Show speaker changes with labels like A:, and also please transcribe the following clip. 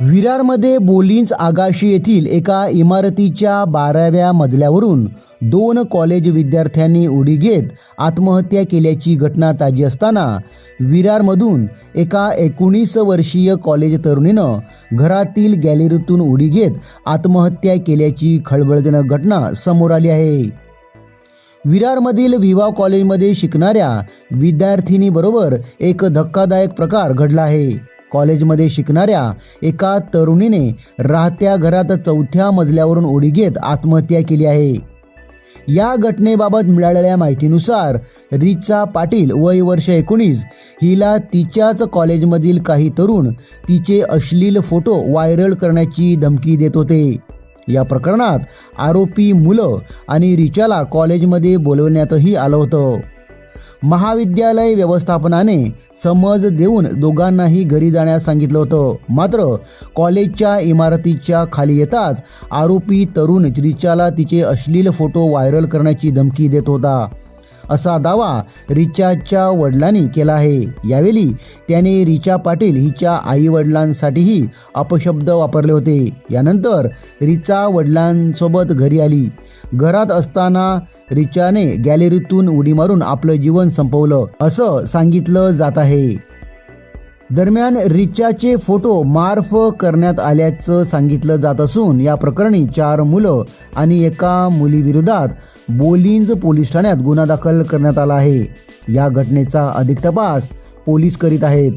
A: विरारमध्ये बोलिंज आगाशी येथील एका इमारतीच्या बाराव्या मजल्यावरून दोन कॉलेज विद्यार्थ्यांनी उडी घेत आत्महत्या केल्याची घटना ताजी असताना विरारमधून एका एकोणीस वर्षीय कॉलेज तरुणीनं घरातील गॅलरीतून उडी घेत आत्महत्या केल्याची खळबळजनक घटना समोर आली आहे. विरारमधील विवा कॉलेजमध्ये शिकणाऱ्या विद्यार्थिनीबरोबर एक धक्कादायक प्रकार घडला आहे. कॉलेजमध्ये शिकणाऱ्या एका तरुणीने राहत्या घरात चौथ्या मजल्यावरून उडी घेत आत्महत्या केली आहे. या घटनेबाबत मिळालेल्या माहितीनुसार रिचा पाटील वय वर्ष एकोणीस हिला तिच्याच कॉलेजमधील काही तरुण तिचे अश्लील फोटो व्हायरल करण्याची धमकी देत होते. या प्रकरणात आरोपी मुलं आणि रिचाला कॉलेजमध्ये बोलवण्यातही आलं होतं. महाविद्यालय व्यवस्थापनाने समज देऊन दोघांनाही घरी जाण्यास सांगितलं होतं. मात्र कॉलेजच्या इमारतीच्या खाली येताच आरोपी तरुण रिचाला तिचे अश्लील फोटो व्हायरल करण्याची धमकी देत होता. असा दावा रिचाच्या वडिलांनी केला आहे. यावेळी त्याने रिचा पाटील हिच्या आई वडिलांसाठीही अपशब्द वापरले होते. यानंतर रिचा वडिलांसोबत घरी आली. घरात असताना रिचाने गॅलरीतून उडी मारून आपलं जीवन संपवलं असं सांगितलं जात आहे. दरम्यान रिचाचे फोटो मार्फ करण्यात आल्याचं सांगितलं जात असून या प्रकरणी चार मुलं आणि एका मुलीविरोधात बोलिंज पोलीस ठाण्यात गुन्हा दाखल करण्यात आला आहे. या घटनेचा अधिक तपास पोलीस करीत आहेत.